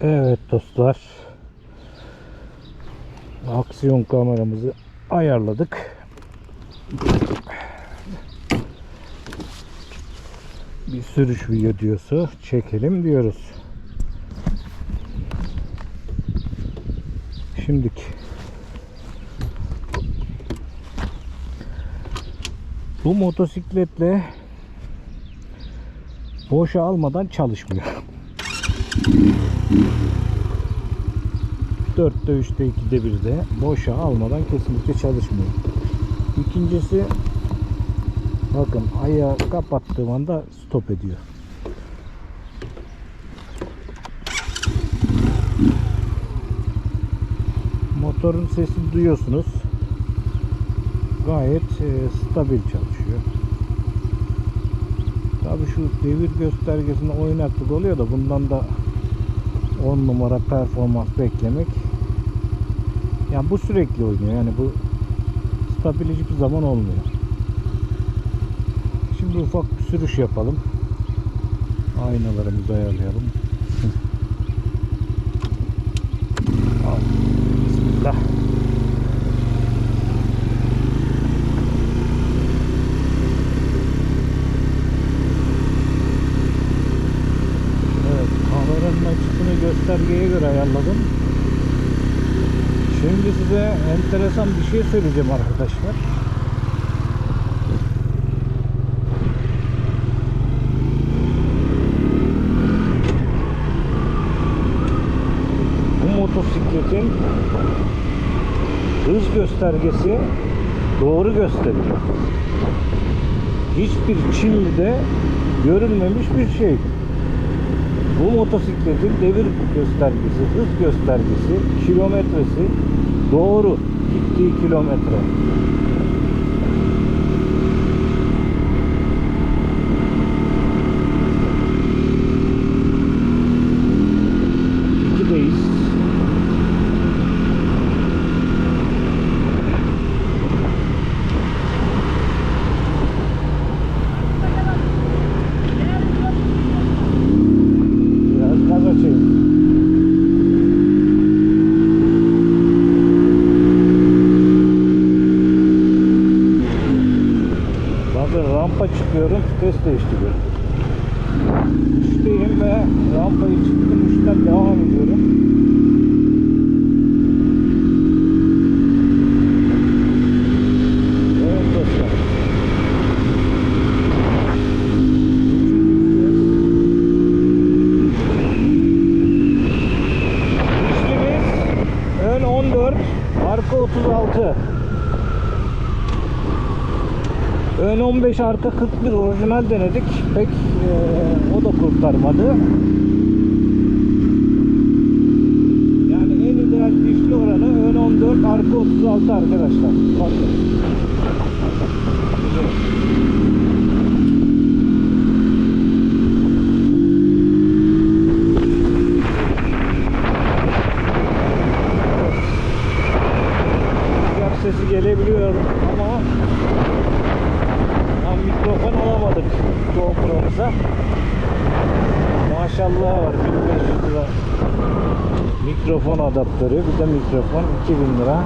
Evet dostlar. Aksiyon kameramızı ayarladık. Bir sürüş videosu çekelim diyoruz. Şimdiki bu motosikletle boşa almadan çalışmıyor. 4'te 3'te 2'de 1'de boşa almadan kesinlikle çalışmıyor. İkincisi bakın ayağı kapattığım anda stop ediyor. Motorun sesini duyuyorsunuz. Gayet e, stabil çalışıyor. Tabii şu devir göstergesinde oynaklık oluyor da bundan da 10 numara performans beklemek. Yani bu sürekli oynuyor. Yani bu stabil hiçbir zaman olmuyor. Şimdi ufak bir sürüş yapalım. Aynalarımızı ayarlayalım. Al. Bismillah göstergeye göre ayarladım. Şimdi size enteresan bir şey söyleyeceğim arkadaşlar. Bu motosikletin hız göstergesi doğru gösteriyor. Hiçbir Çinli'de görülmemiş bir şey. Bu motosikletin devir göstergesi, hız göstergesi, kilometresi doğru gittiği kilometre. Çıkıyorum, vites değiştiriyorum. Üçteyim ve rampayı çıktım, üçten devam ediyorum. Evet dostlar. İşlimiz ön 14, arka 36. Ön 15 arka 41 orijinal denedik. Pek eee, o da kurtarmadı. Yani en ideal dişli oranı ön 14 arka 36 arkadaşlar. Bakın. Rüzgar sesi gelebiliyor ama tam mikrofon alamadık GoPro'muza. Maşallah var 1500 lira mikrofon adaptörü bir de mikrofon 2000 lira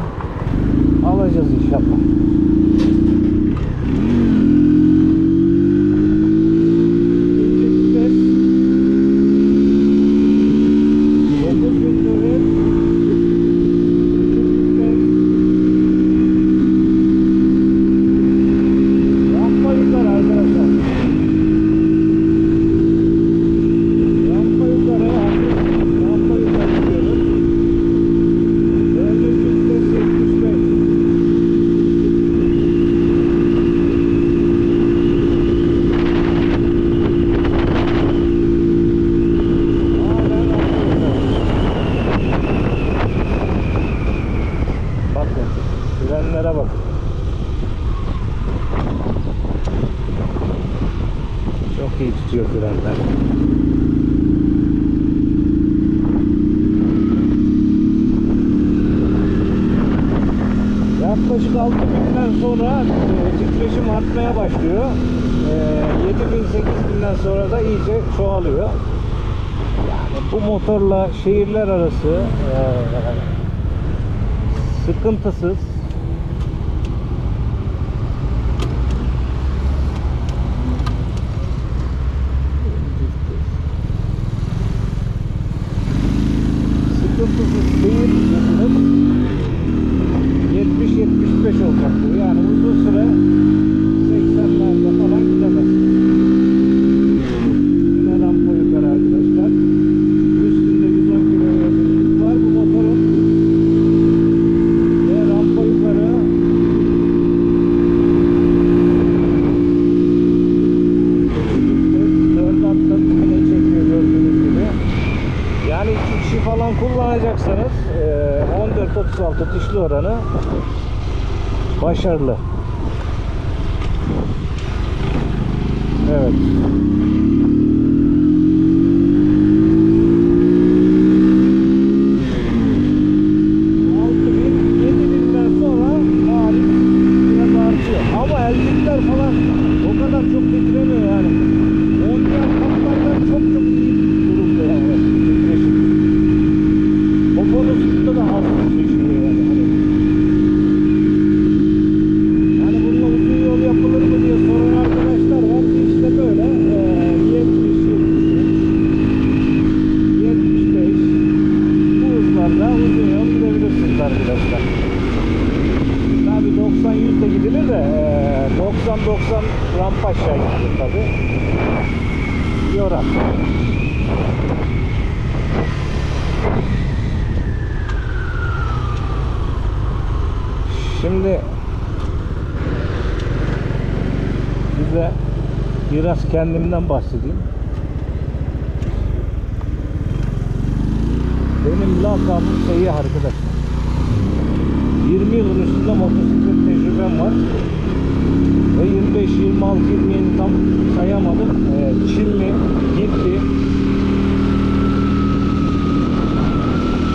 alacağız inşallah. Yaklaşık 6 binden sonra e, titreşim artmaya başlıyor. E, 7 bin 8 binden sonra da iyice çoğalıyor. Yani bu motorla şehirler arası sıkıntısız sıkıntısız şehir hızınız 70-75 olacak bu. Yani uzun süre 80'lerde falan gidemez. Yine rampa yukarı arkadaşlar. Üstünde 110 kilometre var bu motorun. Ve rampa yukarı Dört atlat yine çekiyor gördüğünüz gibi. Yani iki kişi falan kullanacaksanız eee, 14-36 dişli oranı başarılı. Evet. Altı bin, yedi binden sonra tarih biraz artıyor. Ama ellikler falan o kadar çok getiremiyor yani. Mondial kaplardan çok çok iyi durumda yani. Titreşim. O bonusunda da az titreşiyor yani. Hani yani bununla uzun yol yapılır mı diye soran arkadaşlar var. İşte böyle eee 70 70 75 bu hızlarda uzun yol gidebilirsiniz arkadaşlar. Tabi 90 100 de gidilir de eee, 90 90 rampa aşağı gidilir tabi. Yorar. Şimdi size biraz kendimden bahsedeyim. Benim lakabım Seyyah arkadaşlar. 20 yılın üstünde motosiklet tecrübem var. Ve 25, 26, 27 tam sayamadım. Ee, Çinli, Hintli,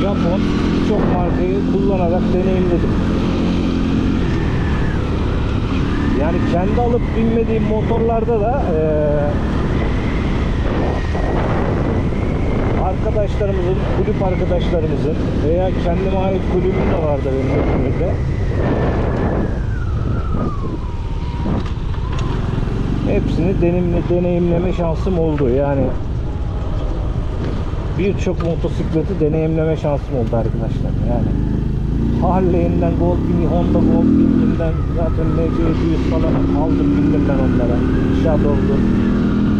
Japon birçok markayı kullanarak deneyimledim. Yani kendi alıp binmediğim motorlarda da eee, arkadaşlarımızın, kulüp arkadaşlarımızın veya kendime ait kulübüm de vardı benim İzmir'de. Hepsini deneyimle, deneyimleme şansım oldu. Yani birçok motosikleti deneyimleme şansım oldu arkadaşlar. Yani Harley'inden, Goldwing, Honda Goldwing'inden zaten MC700 falan aldım bindim ben onlara. Shadow'du,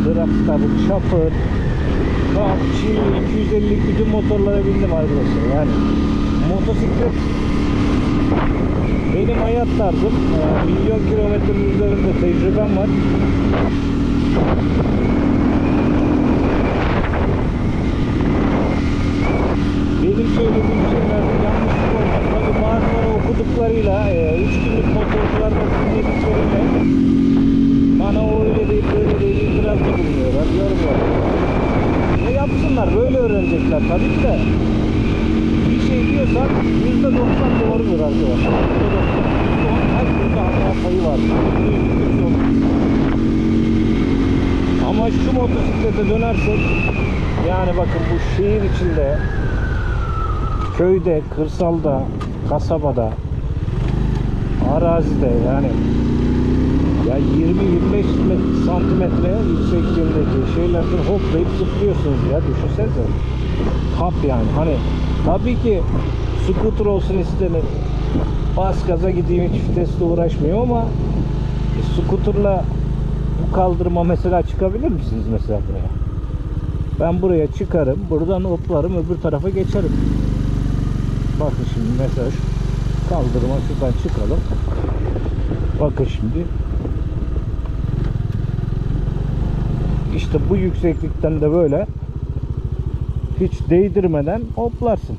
Dragstar'ı, Chopper, Chili, 250 bütün motorlara bindim arkadaşlar. Yani motosiklet benim hayat tarzım. Ee, milyon kilometrenin üzerinde tecrübem var. Yüzde doksan doğrudur arkadaşlar. Yüzde doksan, yüzde on her türlü hata payı var. Ama şu motosiklete dönersek yani bakın bu şehir içinde köyde, kırsalda, kasabada, arazide yani ya 20-25 met- santimetre yüksekliğindeki şeylerden hoplayıp zıplıyorsunuz ya düşünsenize. Kap yani hani tabii ki scooter olsun istenir. Bas gaza gideyim hiç vitesle uğraşmıyor ama e, scooterla bu kaldırıma mesela çıkabilir misiniz mesela buraya? Ben buraya çıkarım, buradan hoplarım, öbür tarafa geçerim. Bakın şimdi mesela şu kaldırıma şuradan çıkalım. Bakın şimdi. İşte bu yükseklikten de böyle hiç değdirmeden hoplarsın.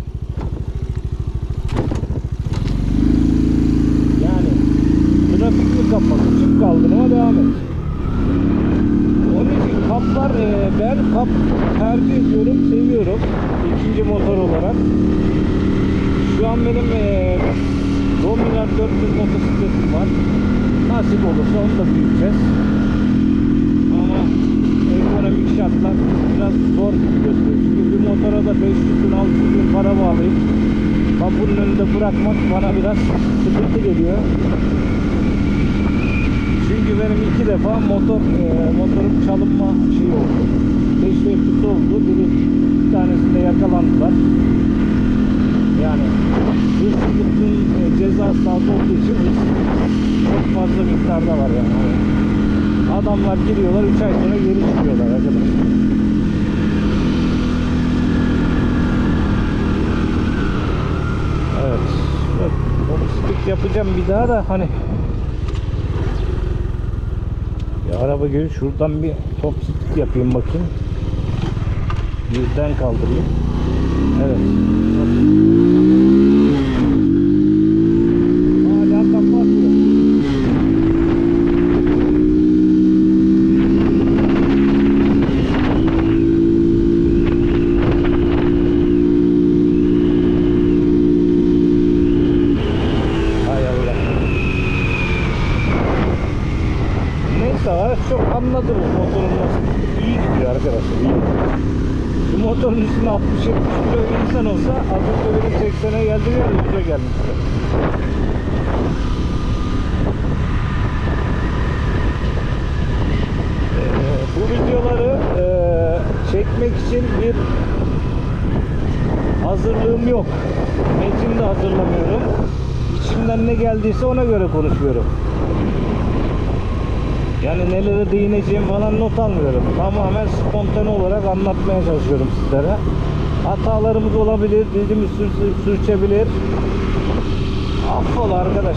Yani trafikli kapalı çık kaldırıma devam et. Onun için kaplar e, ben kap tercih ediyorum, seviyorum. İkinci motor olarak. Şu an benim e, Dominar 400 motosikletim var. Nasip olursa onu da büyüteceğiz. Ama ekonomik şartlar biraz zor gibi gösteriyor. Motora da 500 bin 600 bin para bağlayıp kapının önünde bırakmak bana biraz sıkıntı geliyor. Çünkü benim iki defa motor e, motorum çalınma şeyi oldu. Teşebbüsü oldu. Biri bir tanesinde yakalandılar. Yani hırsızlığın e, cezası az olduğu için çok fazla miktarda var yani. Adamlar giriyorlar 3 ay sonra geri çıkıyorlar arkadaşlar. Yapacağım bir daha da hani bir araba görüyor. Şuradan bir top stick yapayım bakayım. Birden kaldırayım. Evet. Neyse araç çok anladı bu motorun nasıl. İyi gidiyor arkadaşlar iyi. Bu motorun üstüne 60-70 kilo bir insan olsa az önce benim 80'e geldi ya 100'e gelmişti. Ee, bu videoları eee, çekmek için bir hazırlığım yok. Metin de hazırlamıyorum. İçimden ne geldiyse ona göre konuşuyorum. Yani nelere değineceğim falan not almıyorum. Tamamen spontane olarak anlatmaya çalışıyorum sizlere. Hatalarımız olabilir, dilimiz sür- sürçebilir. Affola arkadaş.